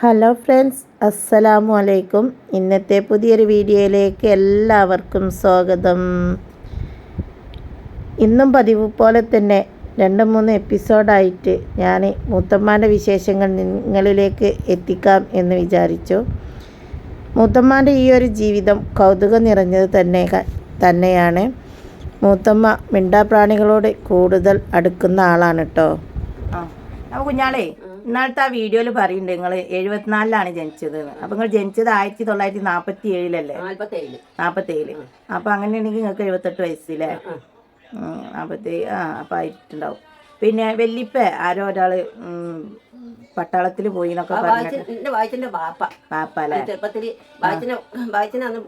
Hello friends അസ്സലാമു അലൈക്കും. ഇന്നത്തെ പുതിയൊരു വീഡിയോയിലേക്ക് എല്ലാവർക്കും സ്വാഗതം. ഇന്നും പതിവ് പോലെ തന്നെ രണ്ട് മൂന്ന് എപ്പിസോഡായിട്ട് ഞാൻ മൂത്തമ്മാന്റെ വിശേഷങ്ങൾ നിങ്ങളിലേക്ക് എത്തിക്കാം എന്ന് വിചാരിച്ചു. മൂത്തമ്മാന്റെ ഈ ഒരു ജീവിതം കൗതുകം നിറഞ്ഞത് തന്നെ തന്നെയാണ്. മൂത്തമ്മ മിണ്ടാപ്രാണികളോട് കൂടുതൽ അടുക്കുന്ന ആളാണ് കേട്ടോ. കുഞ്ഞാളേ ഇന്നാളത്തെ ആ വീഡിയോയിൽ പറയുന്നുണ്ട് നിങ്ങൾ എഴുപത്തിനാലിലാണ് ജനിച്ചത് അപ്പോൾ നിങ്ങൾ ജനിച്ചത് ആയിരത്തി തൊള്ളായിരത്തി നാൽപ്പത്തി ഏഴിലല്ലേ നാപ്പത്തി നാൽപ്പത്തി ഏഴിൽ അപ്പൊ അങ്ങനെയാണെങ്കിൽ നിങ്ങൾക്ക് എഴുപത്തെട്ട് വയസ്സില്ലേ? നാൽപ്പത്തി ആ അപ്പം ആയിട്ടുണ്ടാവും. പിന്നെ വെല്ലിപ്പ ആരോ ഒരാൾ പട്ടാളത്തിൽ പോയി എന്നൊക്കെ പറഞ്ഞു എന്റെ വായിച്ചന്റെ വാപ്പ. വാപ്പ അല്ലേ ചെറുപ്പത്തിൽ വായിച്ചിന് വായിച്ചിന് അന്ന്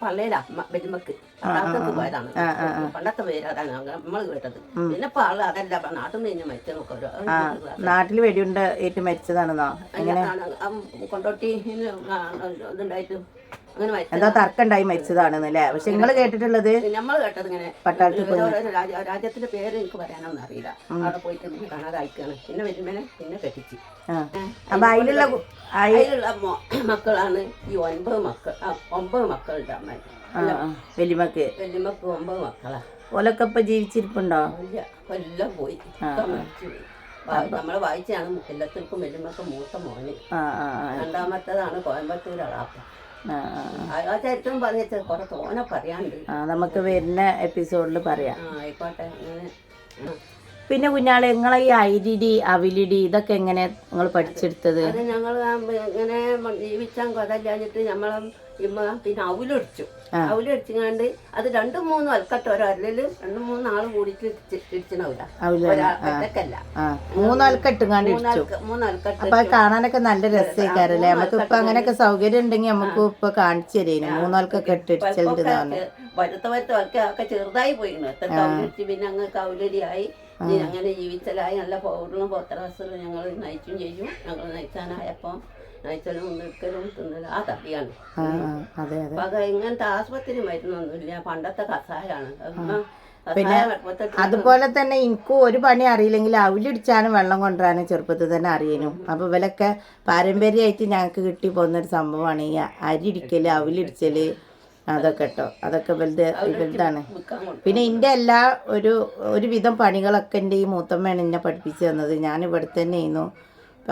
പള്ളയിലാ അവിടത്തേക്ക് പോയതാണ്. പണ്ടത്തെ പേരാണ് നമ്മൾ കേട്ടത്. പിന്നെ ഇപ്പൊ ആൾ അതല്ല നാട്ടിൽ നിന്ന് മരിച്ചു നോക്കാം നാട്ടിൽ വെടിയുണ്ട ഏറ്റ് മരിച്ചതാണെന്നോ? കൊണ്ടോട്ടി ഇതുണ്ടായിട്ട് അങ്ങനെ തർക്കണ്ടായി മരിച്ചതാണെന്ന് അല്ലെ? പക്ഷെ നിങ്ങൾ കേട്ടിട്ടുള്ളത് നമ്മൾ കേട്ടത് ഇങ്ങനെ പട്ടാളത്തിൽ രാജ്യത്തിന്റെ പേര് എനിക്ക് പറയാനൊന്നും അറിയില്ല. അവിടെ പോയിട്ട് നമുക്ക് കാണാതെ പിന്നെ വരുമ്പനെ പിന്നെ കെട്ടിച്ച്. അപ്പൊ അതിലുള്ള അതിലുള്ള മക്കളാണ് ഈ ഒൻപത് മക്കൾ ഒമ്പത് മക്കളുടെ അമ്മ. വലിമക്ക് വലിമക്ക് ഒമ്പത് മക്കളാ. ഓലൊക്കെ ഇപ്പൊ ജീവിച്ചിരിപ്പുണ്ടോ? കൊല്ലം പോയി. നമ്മളെ വായിച്ചാണ് എല്ലാത്തിനും വല്യമ്മക്ക് മൂത്ത മോന്. രണ്ടാമത്തേതാണ് കോയമ്പത്തൂർ അളാപ്പ ആ ചരിത്രം പറഞ്ഞ കുറെ തോനെ പറയാണ്ട് ആ നമുക്ക് വരുന്ന എപ്പിസോഡിൽ പറയാം. ആയിക്കോട്ടെ അങ്ങനെ. പിന്നെ കുഞ്ഞാളെ നിങ്ങളെ ഈ അരിടി അവിലിടി ഇതൊക്കെ എങ്ങനെ നിങ്ങൾ പഠിച്ചെടുത്തത്? അത് ഞങ്ങൾ ഇങ്ങനെ ജീവിച്ചാൽ കൊതല്ലാഞ്ഞിട്ട് നമ്മളെ ഇമ്മ പിന്നെ അവലൊടിച്ചു. അവലൊടിച്ചിങ്ങാണ്ട് അത് രണ്ടും മൂന്നും അൽക്കട്ട ഒരല്ലിൽ രണ്ടും മൂന്നും ആൾ കൂടിയിട്ട് അപ്പൊ കാണാനൊക്കെ നല്ല രസമായിക്കാരല്ലേ നമുക്ക് ഇപ്പൊ അങ്ങനെയൊക്കെ സൗകര്യം ഉണ്ടെങ്കിൽ നമുക്ക് ഇപ്പൊ കാണിച്ചു തരേനു. മൂന്നാൾക്കൊക്കെ ഇട്ടിടിച്ചിട്ടുണ്ടെന്നാണ് വലുത്ത വരുത്ത ഒക്കെ ചെറുതായി പോയിരുന്നു പിന്നെ അങ്ങ് കൗലരിയായി ഇനി അങ്ങനെ ജീവിച്ചലായി നല്ല പൗർണ പത്രവസ്തും ഞങ്ങൾ നയിച്ചും ചെയ്യും. ഞങ്ങൾ നയിച്ചാനായപ്പോൾ നയിച്ചലും നിൽക്കലും തിന്നലും ആ തട്ടിയാണ്. അത് ഇങ്ങനത്തെ ആസ്പത്രി മരുന്നൊന്നുമില്ല. പണ്ടത്തെ കസായാണ് പിന്നെ അതുപോലെ തന്നെ എനിക്കും ഒരു പണി അറിയില്ലെങ്കിൽ അവിലിടിച്ചാണ് വെള്ളം കൊണ്ടുവരാനും ചെറുപ്പത്തിൽ തന്നെ അറിയണം അപ്പൊ ഇവലൊക്കെ പാരമ്പര്യമായിട്ട് ഞങ്ങൾക്ക് കിട്ടി പോകുന്ന ഒരു സംഭവമാണ് ഈ അരി ഇടിക്കൽ അവിലിടിച്ചൽ അതൊക്കെ കേട്ടോ അതൊക്കെ വലുത് വലുതാണ്. പിന്നെ എന്റെ എല്ലാ ഒരു ഒരുവിധം പണികളൊക്കെ എന്റെ ഈ മൂത്തമ്മയാണ് എന്നെ പഠിപ്പിച്ചു തന്നത്. ഞാൻ ഇവിടെ തന്നെ ആയിരുന്നു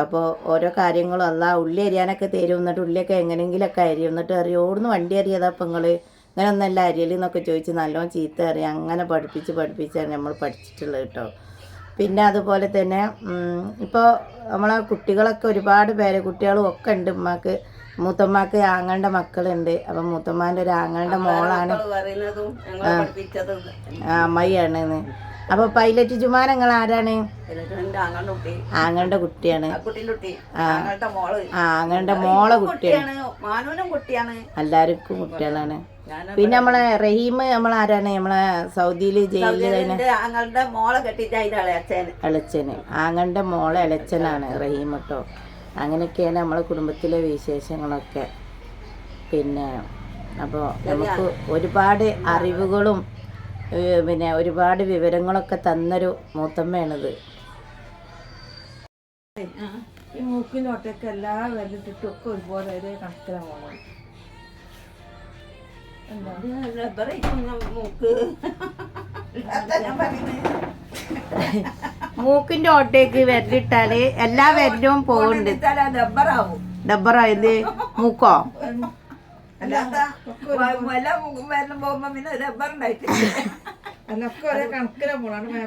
അപ്പോൾ ഓരോ കാര്യങ്ങളും അല്ല ഉള്ളി അരിയാനൊക്കെ തരും. എന്നിട്ട് ഉള്ളിയൊക്കെ എങ്ങനെയെങ്കിലൊക്കെ അരിയും എന്നിട്ട് അറിയും ഓടുന്ന് വണ്ടി അറിയാതാ അപ്പം നിങ്ങൾ ഇങ്ങനെ ഒന്നല്ല അരിയൽ എന്നൊക്കെ ചോദിച്ച് നല്ലോണം ചീത്ത അറിയാം അങ്ങനെ പഠിപ്പിച്ച് പഠിപ്പിച്ചാണ് നമ്മൾ പഠിച്ചിട്ടുള്ളത് കേട്ടോ. പിന്നെ അതുപോലെ തന്നെ ഇപ്പോൾ നമ്മളെ കുട്ടികളൊക്കെ ഒരുപാട് പേര് കുട്ടികളും ഒക്കെ ഉണ്ട് ഉമ്മാക്ക്. മൂത്തമ്മാക്ക് ആങ്ങളുടെ മക്കളുണ്ട്. അപ്പൊ മൂത്തമ്മാന്റെ ഒരു ആങ്ങളുടെ മോളാണ്. അമ്മയാണ് അപ്പൊ പൈലറ്റ് ജുമാൻ നിങ്ങൾ ആരാണ്? ആങ്ങളുടെ കുട്ടി. ആങ്ങളുടെ കുട്ടിയാണ്. ആ ആങ്ങളുടെ മോൾ. കുട്ടിയാണ്. എല്ലാവർക്കും കുട്ടികളാണ്. പിന്നെ നമ്മളെ റഹീം നമ്മളാരാണ് നമ്മളെ സൗദിയിൽ ജയിലിൽ ആങ്ങളുടെ മോളെ കെട്ടിട്ട് അളച്ചന് ആങ്ങളുടെ മോളെ ഇളച്ചനാണ് റഹീം കേട്ടോ. അങ്ങനെയൊക്കെയാണ് നമ്മളെ കുടുംബത്തിലെ വിശേഷങ്ങളൊക്കെ. പിന്നെ അപ്പോൾ നമുക്ക് ഒരുപാട് അറിവുകളും പിന്നെ ഒരുപാട് വിവരങ്ങളൊക്കെ തന്നൊരു മൂത്തമ്മയാണിത്. ഈ മൂക്കിനോട്ടൊക്കെ എല്ലാ വിരലിട്ടിട്ടും ഒക്കെ ഒരുപോലെ ഒരേ കണക്കിലാണ് പോകണം മൂക്ക്. ഞാൻ പറയുന്നത് മൂക്കിന്റെ ഓട്ടേക്ക് വിരലിട്ടാൽ എല്ലാ വിരലും പോകുന്നുണ്ട് ഡബ്ബറായത് മൂക്കോ?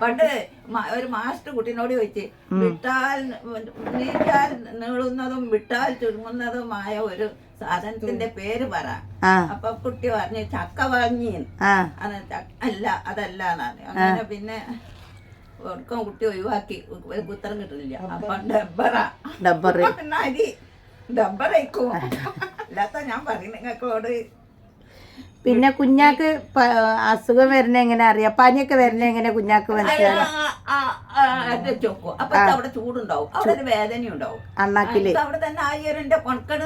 പണ്ട് ഒരു മാസ്റ്റർ കുട്ടീനോട് ചോദിച്ച് വിട്ടാൽ നീട്ടാൽ നീളുന്നതും വിട്ടാൽ ചുരുങ്ങുന്നതുമായ ഒരു സാധനത്തിന്റെ പേര് പറ. അപ്പൊ കുട്ടി പറഞ്ഞു ചക്ക വാങ്ങി അല്ല അതല്ല എന്നാണ്. അങ്ങനെ പിന്നെ ഒടുക്കം കുട്ടി ഒഴിവാക്കി. ഉത്തരം കിട്ടില്ല അപ്പൊ ഡബ്ബറ. ഡബ്ബർ അരി ഡബ്ബറേക്കും അല്ലാത്ത ഞാൻ പറയും നിങ്ങൾക്കോട് പിന്നെ കുഞ്ഞാക്ക് അസുഖം വരുന്ന എങ്ങനെ അറിയാം? പനിയൊക്കെ വരുന്ന എങ്ങനെ കുഞ്ഞാക്ക് ഉണ്ടാവും അണ്ണാക്കിൽ. അവിടെ തന്നെ ആയിരന്റെ കൊണക്കട്.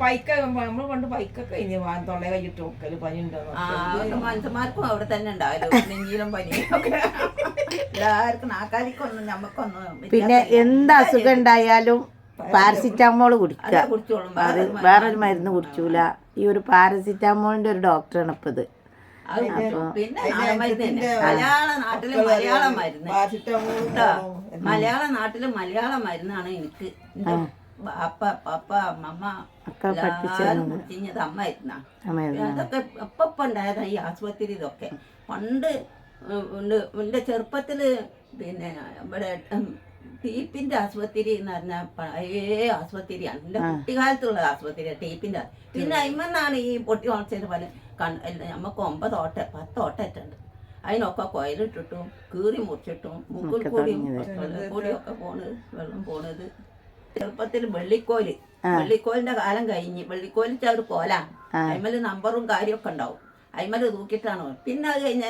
പൈക്ക നമ്മൾ പണ്ട് പൈക്കൊക്കെ ഇനി വാൻ തൊള്ള കഴിഞ്ഞിട്ട് ഒക്കൽ പനി ഉണ്ടോ ആ, അതുകൊണ്ട് മനുഷ്യന്മാർക്കും അവിടെ തന്നെ ഉണ്ടാവല്ലോ. നെഞ്ചിലും ഒക്കെ എല്ലാവർക്കും നാക്കാലിക്കൊന്നും നമുക്കൊന്നും പിന്നെ എന്ത് അസുഖം ഉണ്ടായാലും പാരസിറ്റാമോൾ കുടിക്കുക. അതേ വേറൊരു മരുന്ന് കുടിച്ചൂല. ഈ ഒരു പാരസിറ്റാമോളിന്റെ ഒരു ഡോക്ടറാണ് ഇപ്പൊ ഇത്. പിന്നെ മലയാള നാട്ടിൽ മലയാള മരുന്ന്. മലയാള നാട്ടിൽ മലയാള മരുന്നാണ് എനിക്ക്. അപ്പ പപ്പ അമ്മമ്മ അമ്മ. അതൊക്കെ ഇപ്പൊ ഉണ്ടായതാ ഈ ആശുപത്രി ഇതൊക്കെ. പണ്ട് എന്റെ ചെറുപ്പത്തിൽ പിന്നെ ഇവിടെ ടീപ്പിന്റെ ആശുപത്രി എന്ന് പറഞ്ഞാൽ പഴയ ആശുപത്രിയാണ് എന്റെ കുട്ടിക്കാലത്തുള്ള ആശുപത്രി ടീപ്പിന്റെ. പിന്നെ അയിമെന്നാണ് ഈ പൊട്ടി വളച്ചതിന് പല നമ്മക്ക് നമുക്ക് ഒമ്പത് ഓട്ട പത്ത് ഓട്ടറ്റുണ്ട്. അതിനൊക്കെ കൊയലിട്ടിട്ടും കീറി മുറിച്ചിട്ടും മുക്കിൽ കൂടിയും കൂടിയൊക്കെ പോണത് വെള്ളം പോണത്. ചെറുപ്പത്തിൽ വെള്ളിക്കോൽ. വെള്ളിക്കോലിന്റെ കാലം കഴിഞ്ഞ് വെള്ളിക്കോലിച്ച ഒരു കോലാണ്. അയിമൽ നമ്പറും കാര്യമൊക്കെ ഉണ്ടാവും. അയിമൽ തൂക്കിട്ടാണ്. പിന്നെ അത് കഴിഞ്ഞ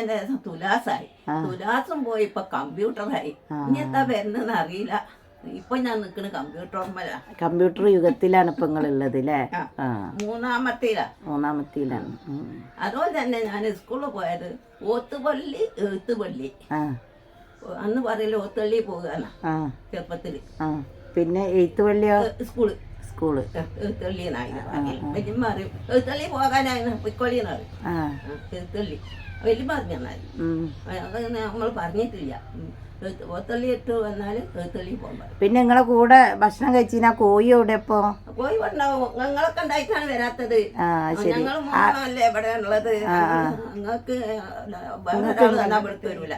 തുലാസായി. തുലാസും പോയി ഇപ്പൊ കമ്പ്യൂട്ടറായി. ഇനി എന്താ വരുന്നതെന്ന് അറിയില്ല. ഇപ്പൊ ഞാൻ നിക്കണ കമ്പ്യൂട്ടർ കമ്പ്യൂട്ടർ യുഗത്തിലാണ് ഇപ്പൊ ഉള്ളത് അല്ലേ മൂന്നാമത്തേലാ. മൂന്നാമത്തേലാണ്. അതുപോലെ തന്നെ ഞാൻ സ്കൂളിൽ പോയത് ഓത്തുപള്ളി എഴുത്തുപള്ളി. അന്ന് പറയൽ ഓത്തുപള്ളി പോകാനാ. ചെറുപ്പത്തിൽ. പിന്നെ എയ്ത്ത് വള്ളിയോ സ്കൂൾ. സ്കൂൾ. പിന്നെ നിങ്ങളെ കൂടെ ഭക്ഷണം കഴിച്ചിനാ കോഴി എവിടെ ഇപ്പോ? കോഴി ഉണ്ടാവും ഞങ്ങളൊക്കെ ഉണ്ടായിട്ടാണ് വരാത്തത്. ആ ശരി. ഞങ്ങൾ മൂന്നാണല്ലേ ഇവിടെ ഉള്ളത്. നിങ്ങൾക്ക് വേറെ ഒരാൾ തന്നാ ഇവിടുത്തെ? വരൂല.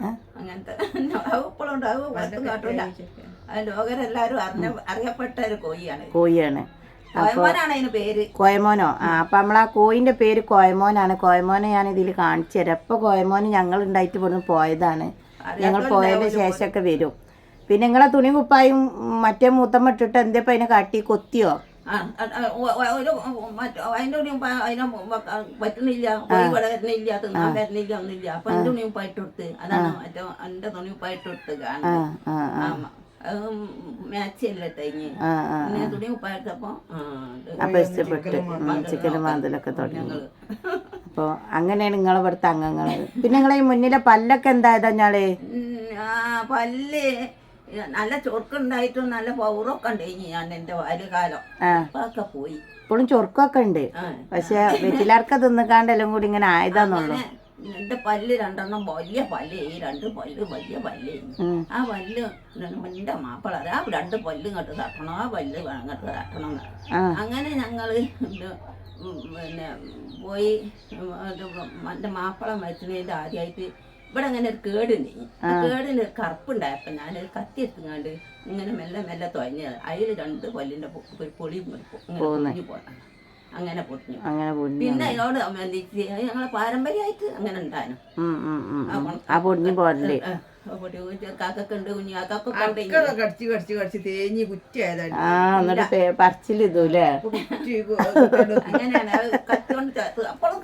ആ? അങ്ങനത്തെ. അത് ഇപ്പോഴും ഉണ്ടാവും കാട്ടൂല. അത് ലോകരെല്ലാരും അറിഞ്ഞ അറിയപ്പെട്ട ഒരു കോയിയാണ്. കോയിയാണ്. കോയമോനോ ആ അപ്പം നമ്മൾ ആ കോയിന്റെ പേര് കോയമോനാണ് കോയമോനെ ഞാൻ ഇതിൽ കാണിച്ചു തരാം. ഇപ്പോൾ കോയമോന് ഞങ്ങൾ ഉണ്ടായിട്ട് ഇവിടുന്ന് പോയതാണ്. ഞങ്ങൾ പോയതിന് ശേഷമൊക്കെ വരും. പിന്നെ നിങ്ങളെ തുണി കുപ്പായും മറ്റേ മൂത്തമ്മ ഇട്ടിട്ട് എന്തേ അതിനെ കാട്ടി? കൊത്തിയോ? പറ്റുന്നില്ല. തിന്നാൻ വരുന്നില്ല അപ്പൊ എന്റെ അതാണ് മറ്റേ എന്റെ തുണിയും അപ്പം ഇഷ്ടപ്പെട്ട്. ചിക്കനും മാന്തലൊക്കെ തുടങ്ങി. അപ്പോൾ അങ്ങനെയാണ് നിങ്ങളെ ഇവിടുത്തെ അംഗങ്ങൾ പിന്നെ നിങ്ങളെ ഈ മുന്നിലെ പല്ലൊക്കെ എന്തായതാ ഞാൾ പല്ല് നല്ല ചൊറുക്കുണ്ടായിട്ടും നല്ല പൗറൊക്കെ ഉണ്ടായി ഞാൻ എന്റെ ഒക്കെ പോയി. ഇപ്പോഴും ചൊറുക്കൊക്കെ ഉണ്ട്. പക്ഷെ വെറ്റിലാർക്ക് തിന്നിക്കാണ്ടെല്ലാം കൂടി ഇങ്ങനെ ആയതാന്നുള്ളൂ. എന്റെ പല്ല് രണ്ടെണ്ണം വലിയ പല്ല് ഈ രണ്ട് പല്ല് വലിയ പല്ല്. ആ പല്ല് എന്റെ മാപ്പിള ആ രണ്ട് പല്ല് ഇങ്ങോട്ട് തട്ടണം ആ പല്ല് വേണം ഇങ്ങോട്ട് തട്ടണം അങ്ങനെ ഞങ്ങൾ പിന്നെ പോയി എന്റെ മാപ്പിള മരിച്ചതിന്റെ ആദ്യമായിട്ട് ഇവിടെ അങ്ങനെ ഒരു കേടുണ്ട് ആ. കേടിന് ഒരു കറുപ്പുണ്ടായപ്പോ ഞാനൊരു കത്തി എത്തുങ്ങാണ്ട് ഇങ്ങനെ മെല്ലെ മെല്ലെ തുഴഞ്ഞത് അതിൽ രണ്ട് പല്ലിന്റെ പൊളി ഇങ്ങനെ പൊളിഞ്ഞു പോകാം അങ്ങനെ പൊട്ടിഞ്ഞു. അങ്ങനെ പൊടിഞ്ഞു പിന്നെ അതിനോട് ഞങ്ങളെ പാരമ്പര്യമായിട്ട് അങ്ങനെ ഉണ്ടായിരുന്നു. ആ പൊടിഞ്ഞു പോരൽ കടിച്ച് കടിച്ച് കടിച്ച് തേഞ്ഞ് കുറ്റിയായതാണ് ആ എന്നിട്ട്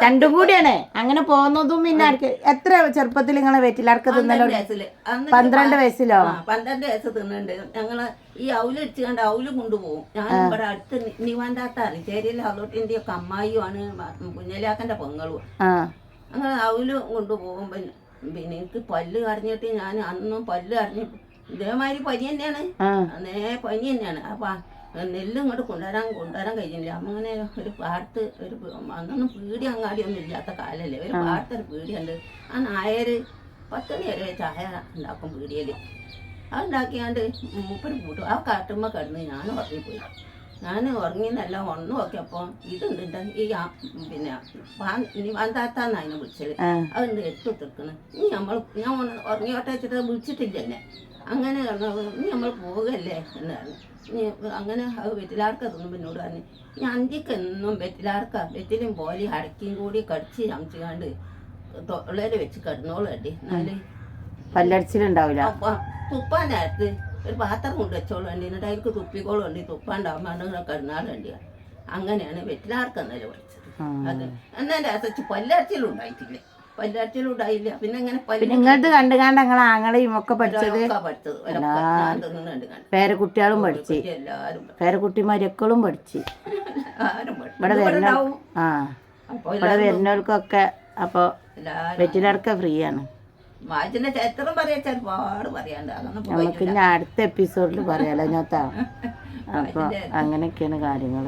രണ്ടും കൂടിയാണ്. അങ്ങനെ പോകുന്നതും പിന്നെ ആർക്ക് എത്ര ചെറുപ്പത്തിൽ നിങ്ങളെ വെറ്റിലാർക്ക് തിന്നലോ പന്ത്രണ്ട് വയസ്സിലോ? പന്ത്രണ്ട് വയസ്സ് തിന്നുണ്ട്. ഞങ്ങൾ ഈ ഔൽ അടിച്ചു കണ്ട് ഔൽ കൊണ്ടുപോകും. ഞാൻ ഇവിടെ അടുത്ത് നിവാന്താത്ത അറിച്ചേരിയിലെ അതോട്ടിന്റെ ഒക്കെ അമ്മായിയുമാണ് കുഞ്ഞലാക്കന്റെ പൊങ്ങളും. ആ. അങ്ങനെ ഔൽ കൊണ്ടുപോകും പിന്നെ പിന്നെ എനിക്ക് പല്ല് കരഞ്ഞിട്ട് ഞാൻ അന്നും പല്ല് കരഞ്ഞു. ഇതേമാതിരി പനി തന്നെയാണ്. അന്നേ പനി തന്നെയാണ്. അപ്പൊ നെല്ല് ഇങ്ങോട്ട് കൊണ്ടുവരാൻ കൊണ്ടുവരാൻ കഴിഞ്ഞില്ല. അങ്ങനെ ഒരു പാടത്ത് ഒരു അന്നൊന്നും പീടി അങ്ങാടിയൊന്നും ഇല്ലാത്ത കാലല്ലേ. ഒരു പാടത്ത് ഒരു പീടിയുണ്ട്. ആ നായര് പത്ത് മണി വരെ ചായ ഉണ്ടാക്കും പീടിയൽ. അത് ഉണ്ടാക്കിയാണ്ട് മൂപ്പര് കൂട്ടും. ആ കാട്ടുമ്പോ കിടന്ന് ഞാൻ ഉറങ്ങിപ്പോയി. ഞാൻ ഉറങ്ങിയെന്നല്ല ഉണർന്നു നോക്കിയപ്പോൾ ഇതുണ്ട് ഈ പിന്നെ ഇനി വാന്താത്താന്ന് അതിനെ വിളിച്ചത്. അതുണ്ട് എടുത്തു തീർക്കണ് ഇനി നമ്മൾ ഞാൻ ഉറങ്ങി ഉറങ്ങിയോട്ടെ വെച്ചിട്ട് വിളിച്ചിട്ടില്ല എന്നെ അങ്ങനെ ഇനി നമ്മൾ പോകല്ലേ എന്ന് പറഞ്ഞു. ഇനി അങ്ങനെ അത് വെറ്റിലാർക്ക തിന്നും എന്നോട് പറഞ്ഞു. ഇനി അന്തിക്ക് എന്നും വെറ്റിലാർക്ക. വെറ്റിലും പോലെ അടക്കിയും കൂടി കടിച്ച് ചമച്ചുകാണ്ട് തൊള്ളേര് വെച്ച് കിടന്നോളൂ അടി എന്നാൽ പല്ലടിച്ചിലുണ്ടാവില്ല തുപ്പാൻ നേരത്ത് ഒരു പാത്രം കൊണ്ട് വെച്ചോളൂ. വേണ്ടി എന്നിട്ട് അതിൽക്ക് തുപ്പിക്കോളും. വേണ്ടി തുപ്പാണ്ടാവുമ്പോൾ കിടന്നാളും വേണ്ടി അങ്ങനെയാണ് വെറ്റിലാർക്ക് എന്നല്ലേ പഠിച്ചത്. അത് എന്നാ രസിച്ച് പല്ലരച്ചിലും ഉണ്ടായില്ല. പിന്നെ അങ്ങനെ പല്ല് നിങ്ങളത് കണ്ട് കണ്ട് ഞങ്ങൾ ആങ്ങളെയും ഒക്കെ പഠിച്ചത് പേരക്കുട്ടികളും പഠിച്ച്. എല്ലാരും പേരക്കുട്ടി മരക്കളും പഠിച്ച്. ഇവിടെ വരുന്ന ആ. ഇവിടെ വരുന്നവർക്കൊക്കെ അപ്പോൾ വെറ്റിലാർക്ക ഫ്രീ ആണ് വായിച്ചിന്റെ ചരിത്രം പറയാച്ച ഒരുപാട് പറയാണ്ട് അതൊന്നും ഇപ്പൊ നമുക്ക്. ഇനി അടുത്ത എപ്പിസോഡിൽ പറയാലോ ഞാത്താ അപ്പോൾ അങ്ങനെയൊക്കെയാണ് കാര്യങ്ങൾ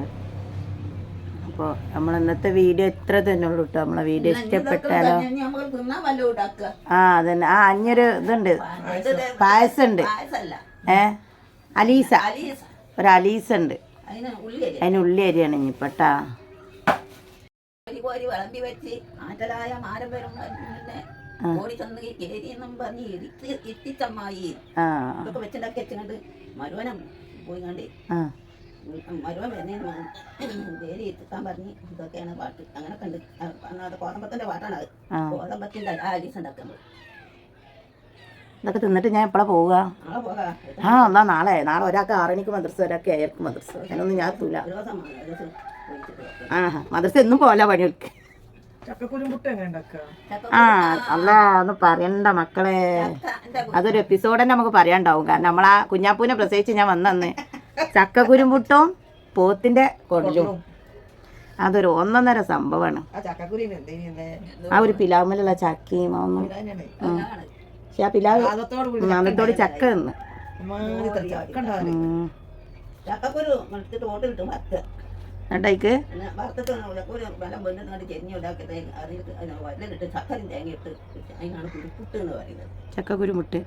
അപ്പോൾ നമ്മൾ ഇന്നത്തെ വീഡിയോ ഇത്ര തന്നെ ഉള്ളൂ കേട്ടോ നമ്മളെ വീഡിയോ ഇഷ്ടപ്പെട്ടാലോ? ആ അതന്നെ. ആ അഞ്ഞൊരു ഇതുണ്ട്. പായസം. ഉണ്ട് ഏ? അലീസ. ഒരു അലീസ ഉണ്ട് അതിന് ഉള്ളി അരിയാണ് ഇനിയിപ്പട്ടാ കോരി വിളമ്പി വെച്ച് ആറ്റലായ മാരം വരും പിന്നെ ഓടി ചെന്ന് പറഞ്ഞ് ഇരുത്തി ഇതൊക്കെ വെച്ചിണ്ടാക്കി വെച്ചുകൊണ്ട് മരുവനം പോയി കണ്ട് ആ മരുവൻ വരുന്നതിന് വേരി എത്തിക്കാൻ പറഞ്ഞ് ഇതൊക്കെയാണ് പാട്ട്. അങ്ങനെ കണ്ട് അത് കോതമ്പത്തിന്റെ പാട്ടാണ് അത്. ആ. കോതമ്പത്തിന്റെ ആ അലീസ് ഉണ്ടാക്കുന്നത്. ഇതൊക്കെ തിന്നിട്ട് ഞാൻ എപ്പോഴാണ് പോവുക? ആ എന്നാ നാളെ. നാളെ ഒരാൾക്ക് ആറണിക്ക് മദ്രസ ഒരാൾക്ക് ഏഴർക്ക് മദ്രസ. അതിനൊന്നും ഞാൻ എത്തൂല. ആ മദ്രസ എന്നും പോവല്ല പണിയൊക്കെ ചക്കക്കുരുമ്പുട്ട് എങ്ങനെ ഉണ്ടാക്കുക ചക്ക ആ അല്ല ഒന്ന് പറയണ്ട മക്കളെ. അതൊരു എപ്പിസോഡ് തന്നെ നമുക്ക് പറയാണ്ടാവും കാരണം നമ്മളാ കുഞ്ഞാപ്പൂനെ പ്രസവിച്ച് ഞാൻ വന്നന്ന്. ചക്കക്കുരുമ്പുട്ടും പോത്തിന്റെ കൊടലും അതൊരു ഒന്നൊന്നര സംഭവമാണ്. ആ ഒരു പിലാവുമ്മലുള്ള ചക്കയും ഒന്നും. പക്ഷെ ആ പിലാവ് അന്നത്തോട് ചക്ക നിന്ന്. ചക്കക്കുരു എന്നിട്ടേക്ക് ചക്ക കുരുമുട്ട്.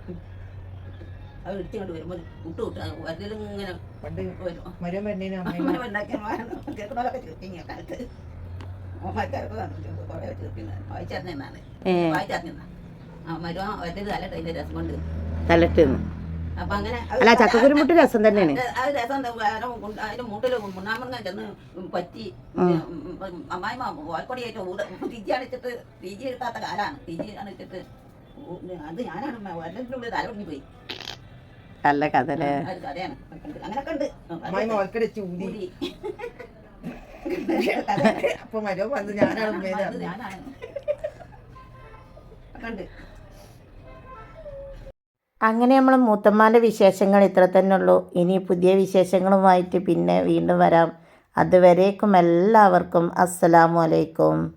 തലട്ട് നിന്ന് അല്ല ചക്കക്കുരുമുട്ട് രസം തന്നെയാണ്. അത് രസം എന്താ, അതിന് മുണ്ട- അതിന് മൂട്ടിൽ മുന്നാമൃങ്ങ ചെന്ന് പറ്റി. അമ്മായിമ്മ വാൽക്കൊടിയായിട്ട് ഊത തിജി അടിച്ചിട്ട് തിജി എടുക്കാത്ത കാലാണ്. തിജി അടിച്ചിട്ട് അത് ഞാനാണ് വല്ലതിന്റെ തല ഒടിഞ്ഞു പോയി നല്ല കഥ അങ്ങനൊക്കെ ഉണ്ട്. ഓൽക്കടിച്ച് ഊതി. അപ്പൊ മരം വന്ന് ഞാനാണ് ഉണ്ട്. അങ്ങനെ നമ്മൾ മൂത്തമ്മാന്റെ വിശേഷങ്ങൾ ഇത്ര തന്നെ ഉള്ളൂ. ഇനി പുതിയ വിശേഷങ്ങളുമായിട്ട് പിന്നെ വീണ്ടും വരാം. അതുവരേക്കും എല്ലാവർക്കും അസ്സലാമു അലൈക്കും.